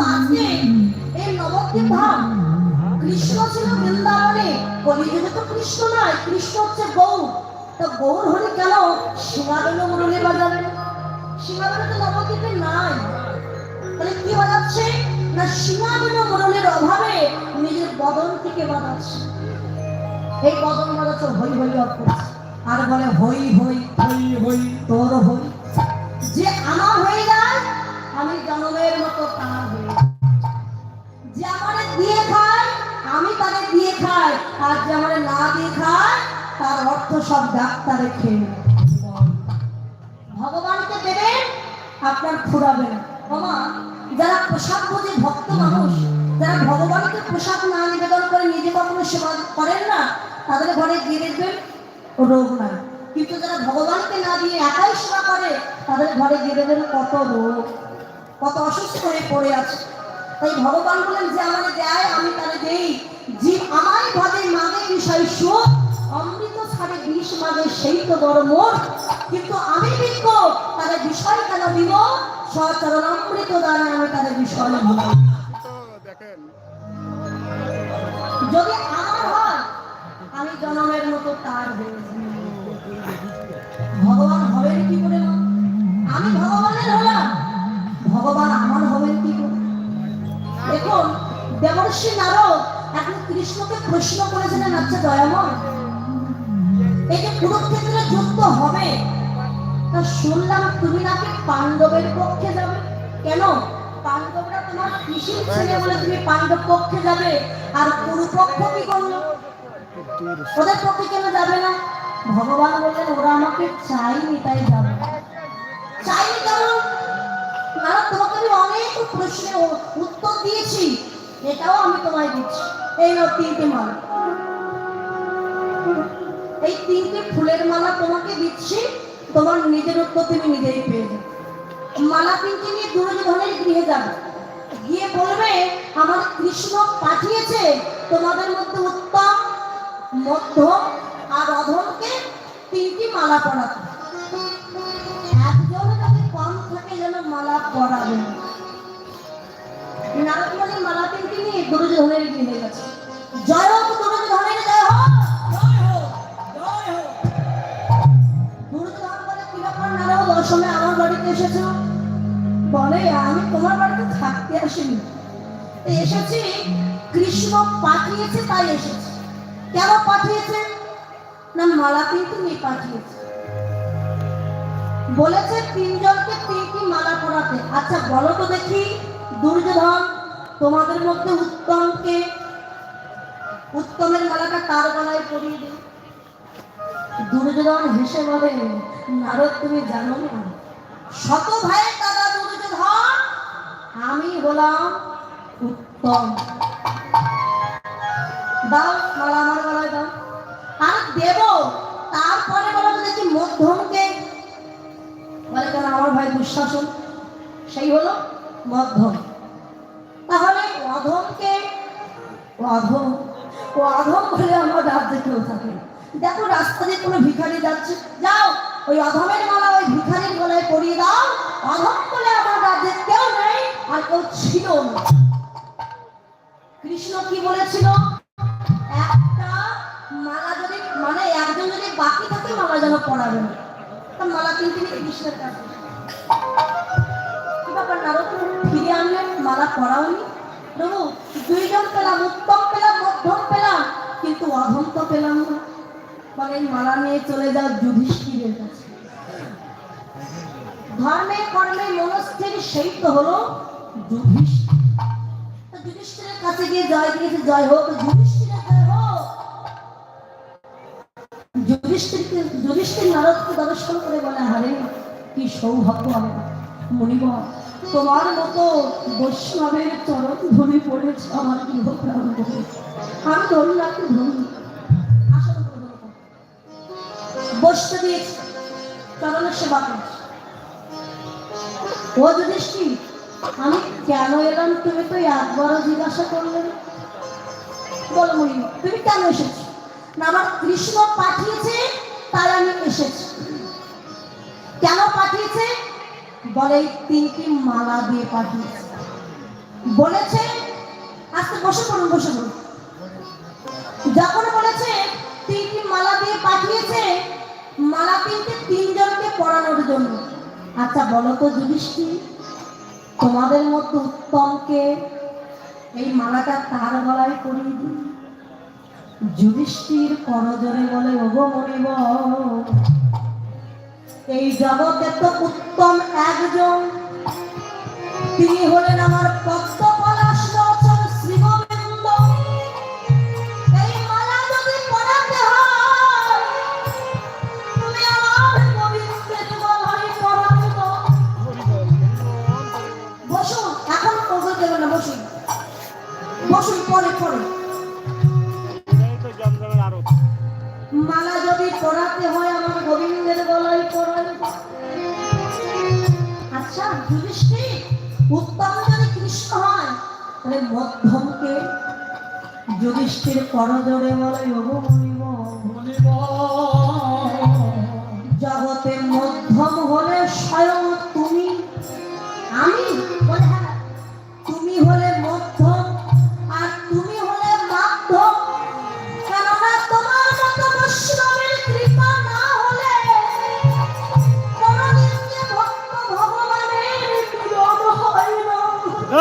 কিন্তু আজকে এই নবদ্বীপ ধাম কৃষ্ণ ছিল বৃন্দাবনে। কলিযুগে তো কৃষ্ণ নয় কৃষ্ণ হচ্ছে গৌর। তো গৌর হলে কেন? সীমাবেন মুরলি বাজাবে সীমাবেন তো নবদ্বীপে নাই। তাহলে কি বাজাচ্ছে? না সীমাবেন মুরলির অভাবে নিজের বদন থেকে বাজাচ্ছে। এই বদন বাজাচ্ছে, হই হই আর বলে হই হই হই হই, তোর হই। যে আমার হয়ে যায় আমি জনমের মতো তার হয়ে যে আমারে দিয়ে খায়, আমি তাকে দিয়ে খাই আর যে আমারে না দিয়ে খায়, তার অর্থ সব ডাক্তারে খেয়ে ভগবানকে দেবে, আপনার ফুরাবে না। যারা প্রসাদ বোঝে ভক্ত মানুষ, যারা ভগবানকে প্রসাদ না নিবেদন করে নিজে কখনো সেবা করেন না, তাদের ঘরে গিয়ে দেখবেন রোগ নাই। কিন্তু যারা ভগবানকে না দিয়ে একাই সেবা করে, তাদের ঘরে গিয়ে দেখবেন কত রোগ। কত অসুস্থ হয়ে পড়ে আছে। তাই ভগবান বলেন যে আমাদের দেয় আমি তারে দেই। জীব আমায় ভাবে মাগে বিষয় সুখ অমৃত ছাড়ে বিষ মাগে সেই তো বড় মোর। কিন্তু আমি বিজ্ঞ তাদের বিষয় কেন দিব? সচরণ অমৃত দ্বারা আমি তাদের বিষয় দিব। যদি আমার হয় আমি জনমের মতো তার হয়ে ভগবান হবেন কি করে আমি ভগবানের হলাম। দেবর্ষী নারদ এখন কৃষ্ণকে প্রশ্ন করেছিলেন আচ্ছা দয়াময়, এই যে কুরুক্ষেত্রে যুদ্ধ হবে, তা শুনলাম তুমি নাকি পাণ্ডবের পক্ষে যাবে। কেন? পাণ্ডবরা তোমার পিসির ছেলে বলে তুমি পাণ্ডব পক্ষে যাবে, আর কুরুপক্ষ কি করল? ওদের পক্ষে কেন যাবে না? ভগবান বললেন, ওরা আমাকে চাইনি তাই যাবে। চাইনি কেন? তোমাকে আমি অনেক প্রশ্নের উত্তর দিয়েছি। এটাও আমি তোমায় দিচ্ছি। এই নাও তিনটে মালা। এই তিনটে ফুলের মালা তোমাকে দিচ্ছি, তোমার নিজের উত্তর তুমি নিজেই পেয়ে যাবে। মালা তিনটে নিয়ে দুর্যোধনের গৃহে যাবে। গিয়ে বলবে, আমার কৃষ্ণ পাঠিয়েছে তোমাদের মধ্যে উত্তম, মধ্যম আর অধমকে তিনটি মালা পরাতে। এসেছি, কৃষ্ণ পাঠিয়েছে, তাই এসেছি। কেন পাঠিয়েছে? না, মালা কিন্তু নিয়ে পাঠিয়েছে। বলেছে তিনজনকে তিনটি মালা পরাতে। আচ্ছা বলো তো দেখি, দুর্যোধন, তোমাদের মধ্যে উত্তমকে, উত্তমের মালাটা কার গলায় পরিয়ে দিই? দুর্যোধন হেসে বলে, নারদ, তুমি জানো না। শত ভাইয়ের দাদা দুর্যোধন, আমি হলাম দাও গলায় দাও। আর দেব, তারপরে বলো তো দেখি বলে কেন আমার ভাই দুঃশাসন? সেই হলো মধ্যম। তাহলে অধমকে, অধম অধম বলে আমার রাজ্যে কেউ থাকে দেখো রাস্তা দিয়ে কোনো ভিখারি যাচ্ছে। যাও, ওই অধমের মালা ওই ভিখারির গলায় পরিয়ে দাও। অধম বলে আমার রাজ্যে কেউ নেই আর কেউ ছিল না। কৃষ্ণ কি বলেছিল? একটা মালা যদি মানে একজন যদি বাকি থাকে, মালা যেন পড়াবে মালা কিন্তু কৃষ্ণের কাছে ব্যাপার ফিরে আনলেন, মালা পড়াওনি প্রভু, দুইজন পেলাম, উত্তম পেলাম, মধ্যম পেলাম, কিন্তু অধম তো পেলাম না। মানে মালা নিয়ে চলে যাও যুধিষ্ঠিরের কাছে। ধর্মে কর্মে মনস্থির সেই তো হলো যুধিষ্ঠির। তো যুধিষ্ঠিরের কাছে গিয়ে জয় দিয়েছে জয় হোক দর্শন করে বলে হারে কি সৌভাগ্য তোমার মতো বৈষ্ণবের চরণ আমার গৃহ প্রাণ আমি ধরুন রাখতে ধরুন। দিয়েছি, চরণের সেবা ও যুধিষ্ঠির আমি কেন এলাম? তুমি তো একবারও জিজ্ঞাসা করলে। বলো মহিমা তুমি কেন এসেছ? না, আমার কৃষ্ণ পাঠিয়েছে, তাই আমি এসেছি। কেন পাঠিয়েছে? বলে তিনটি মালা দিয়ে পাঠিয়েছে। বলেছে আজকে বসে পড়ুন বসে পড়ুন। যখন বলেছে, তিনটি মালা দিয়ে পাঠিয়েছে, মালা তিনটে তিনজনকে পড়ানোর জন্য। আচ্ছা বলো তো, যুধিষ্ঠির তোমাদের মতো উত্তমকে এই মালাটা তার গলায় পরিয়ে দিই। যুধিষ্ঠির করজরে বলে, ওগো মনিব, এই জগতে তো উত্তম একজন। তিনি হলেন আমার পদ্ম পড়াতে হয় আমার গোবিন্দের গলায় আচ্ছা যুধিষ্ঠির উত্তম যদি কৃষ্ণ হয়, তাহলে মধ্যমকে যুধিষ্ঠির করজোড়ে বলে, ওগো মনিব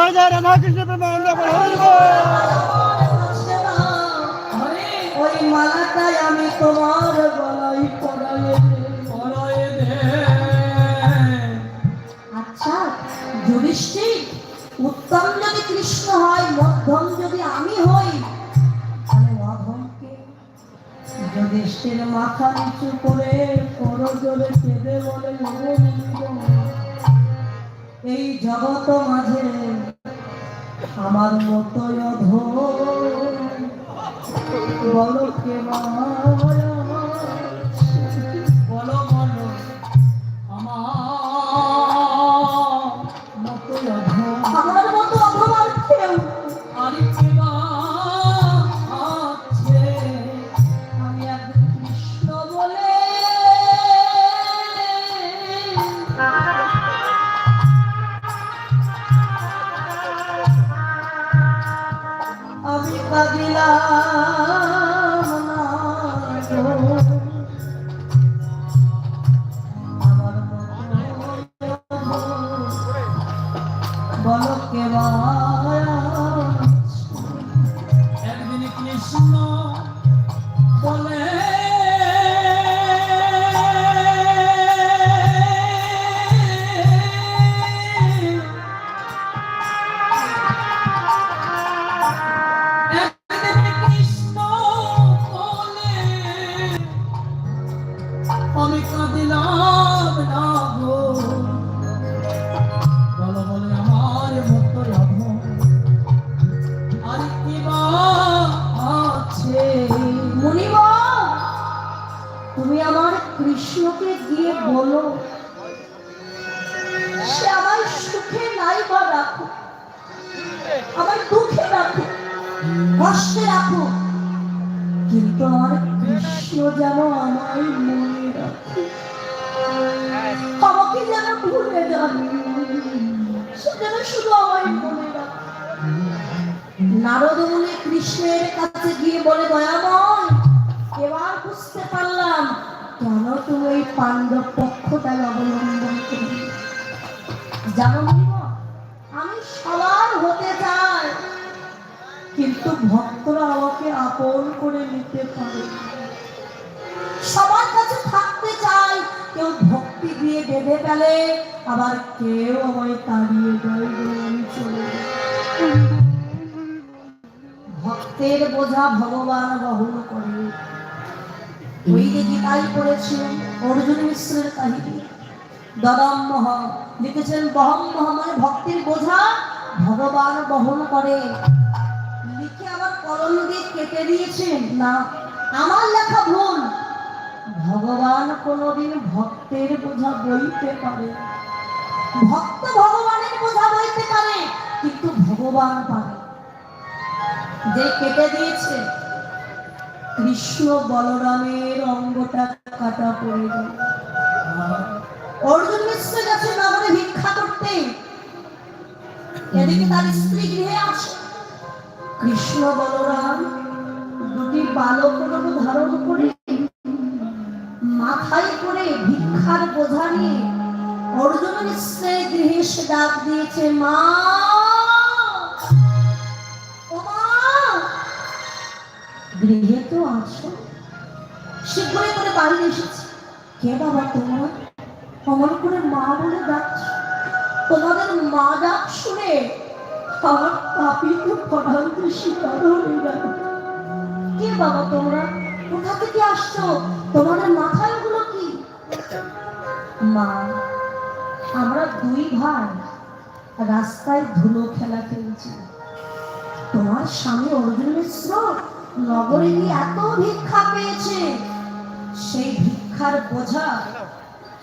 জয় জয় রাধাকৃষ্ণ প্রেমানন্দ হরি ওই মালাটাই আমি তোমার গলায় পরাই আচ্ছা যুধিষ্ঠির উত্তম যদি কৃষ্ণ হয় মধ্যম যদি আমি হই তাহলে অধমকে যুধিষ্ঠির মাথা নিচু করে করজোরে কেঁদে বলে "ওগো বন্ধু, এই জগত মাঝে আমার মতো বলো কে মায়া তুমি আমার কৃষ্ণকে গিয়ে বলো। সে আমার সুখে নাই বা রাখো আমার দুঃখে রাখো কষ্টে রাখো কিন্তু আমার কৃষ্ণ যেন আমায় মনে রাখে। আমাকে যেন ভুলে সে যেন শুধু আমার মনে রাখে। নারদ মুনি কৃষ্ণের কাছে গিয়ে বলে পক্ষটাই অবলম্বন করবে জানো আমি সবার হতে চাই, কিন্তু ভক্তরা আমাকে আপন করে নিতে পারে সবার কাছে থাকতে চাই, কেউ ভক্তি দিয়ে বেঁধে ফেলে, আবার কেউ আমায় তাড়িয়ে দেয় আমি চলে ভক্তের বোঝা ভগবান বহন করে। ওই যে গীতাই পড়েছিলেন অর্জুন মিশ্রের কাহিনী। দদম্মহ লিখেছেন বহম্মহ মানে ভক্তির বোঝা ভগবান বহন করে। লিখে আবার কলম দিয়ে কেটে দিয়েছেন। না, আমার লেখা ভুল। ভগবান কোনোদিন ভক্তের বোঝা বইতে পারে। ভক্ত ভগবানের বোঝা বইতে পারে, কিন্তু ভগবান পারে। যে কেটে দিয়েছে কৃষ্ণ বলরামের অঙ্গটা কাটা পড়ে গেল। অর্জুন মিশ্র গেছে নগরে ভিক্ষা করতে। এদিকে তার স্ত্রী গৃহে আছে কৃষ্ণ বলরাম দুটি বালক ধারণ করে মাথায় করে ভিক্ষার বোঝা নিয়ে অর্জুনের স্ত্রী গৃহে এসে ডাক দিয়েছে, মা! গৃহে তো আছো। শীঘ্রই করে বাড়ি এসেছি। কে বাবা তোমরা? অমন করে মা বলে ডাকছ। তোমাদের মা ডাক শুনে আমার পাপি তো পড়াতে শিকার হয়ে গেল। কে বাবা তোমরা? কোথা থেকে আসছো? তোমাদের মাথায় ওগুলো কি? মা, আমরা দুই ভাই রাস্তায় ধুলো খেলা খেলছি। তোমার স্বামী অর্জুন মিশ্র নগরে গিয়ে এত ভিক্ষা পেয়েছে? সেই ভিক্ষার বোঝা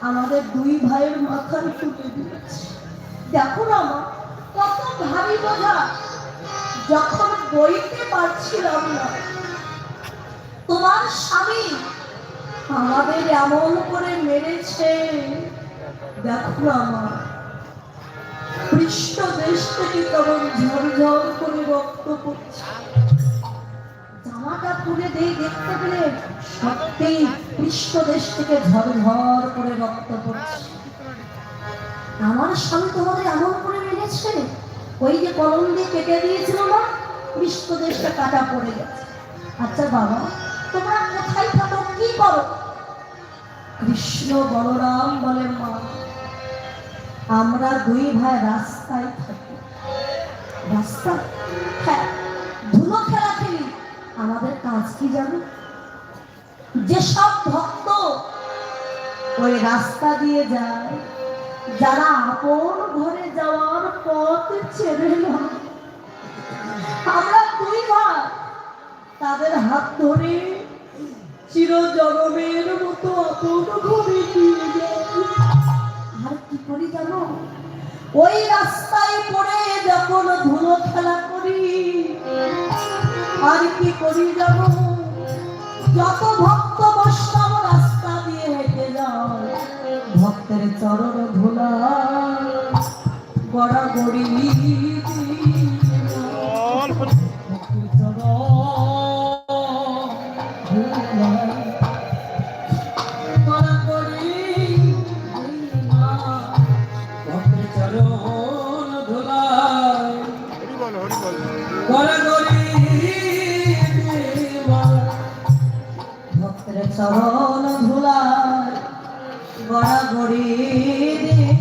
আমাদের দুই ভাইয়ের মাথায় তুলে দিয়েছে। দেখো না মা, কত ভারী বোঝা। যখন বইতে পারছিলাম না, তোমার স্বামী আমাদের এমন করে মেরেছে। দেখো মা পৃষ্ঠ দেশ থেকে কেমন ঝরঝর করে রক্ত পড়ছে। খুলে দিয়ে দেখতে পেলে সত্যি পৃষ্ঠ দেশ থেকে ঝরঝর করে রক্ত পড়ছে। আমার স্বামী তোমাদের এমন করে মেরেছে? ওই যে কলম দিয়ে কেটে দিয়েছিল না পৃষ্ঠ দেশটা কাটা পড়ে গেছে। আচ্ছা বাবা, তোমরা কোথায় থাকো, কি করো? কৃষ্ণ বলরাম বলে, মা, আমরা দুই ভাই রাস্তায় থাকি। রাস্তা হ্যাঁ ধুলো খেলা খেলি। আমাদের কাজ কি জানো? যেসব ভক্ত ওই রাস্তা দিয়ে যায়, যারা আপন ঘরে যাওয়ার পথ ছেড়ে না। আমরা দুই ভাই, তাদের হাত ধরে চিরজনমের মতো আপন ঘরে যায় আর কি করি জানো? ওই রাস্তায় পড়ে যখন ধুলো খেলা করি আর কি করি জানো যত ভক্ত বৈষ্ণব রাস্তা দিয়ে হেঁটে যাও। ভক্তের চরণ ধুলা গড়াগড়ি বল ভক্তির চরণ চরণ ধুলায় গড়াগড়ি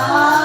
아.